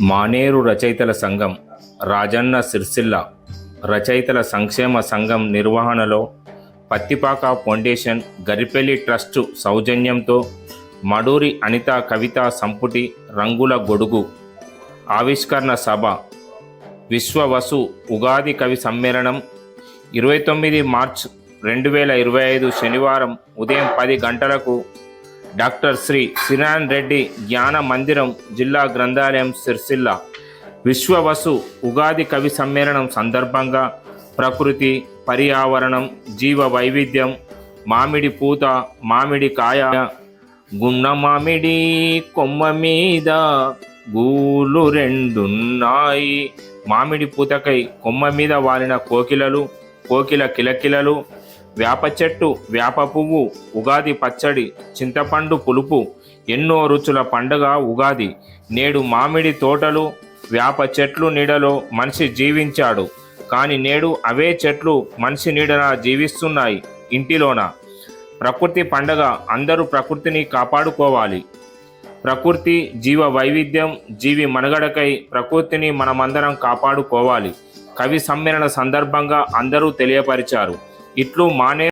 మానేరు రచయితల సంఘం రాజన్న సిరిసిల్ల రచయితల సంక్షేమ సంఘం నిర్వహణలో పత్తిపాక ఫౌండేషన్ గరిపెల్లి ట్రస్టు సౌజన్యంతో మడూరి అనిత కవిత సంపుటి రంగుల గొడుగు ఆవిష్కరణ సభ విశ్వవసు ఉగాది కవి సమ్మేళనం ఇరవై తొమ్మిది మార్చ్ రెండు వేల ఇరవై ఐదు శనివారం ఉదయం పది గంటలకు డాక్టర్ శ్రీ సిరాన్ రెడ్డి జ్ఞాన మందిరం జిల్లా గ్రంథాలయం సిర్సిల్ల. విశ్వవసు ఉగాది కవి సమ్మేళనం సందర్భంగా ప్రకృతి పర్యావరణం జీవ వైవిధ్యం మామిడి పూత మామిడి కాయ గున్న మామిడి కొమ్మ మీద గూలు రెండున్నాయి. మామిడి పూతకై కొమ్మ మీద వాలిన కోకిలలు కోకిల కిలకిలలు వేప చెట్టు వేప పువ్వు ఉగాది పచ్చడి చింతపండు పులుపు ఎన్నో రుచుల పండుగ ఉగాది. నేడు మామిడి తోటలు వేప చెట్లు నీడలో మనిషి జీవించాడు. కానీ నేడు అవే చెట్లు మనిషి నీడన జీవిస్తున్నాయి ఇంటిలోన. ప్రకృతి పండగ అందరూ ప్రకృతిని కాపాడుకోవాలి. ప్రకృతి జీవ వైవిధ్యం జీవి మనుగడకై ప్రకృతిని మనమందరం కాపాడుకోవాలి. కవి సమ్మేళన సందర్భంగా అందరూ తెలియపరిచారు. इतलू माने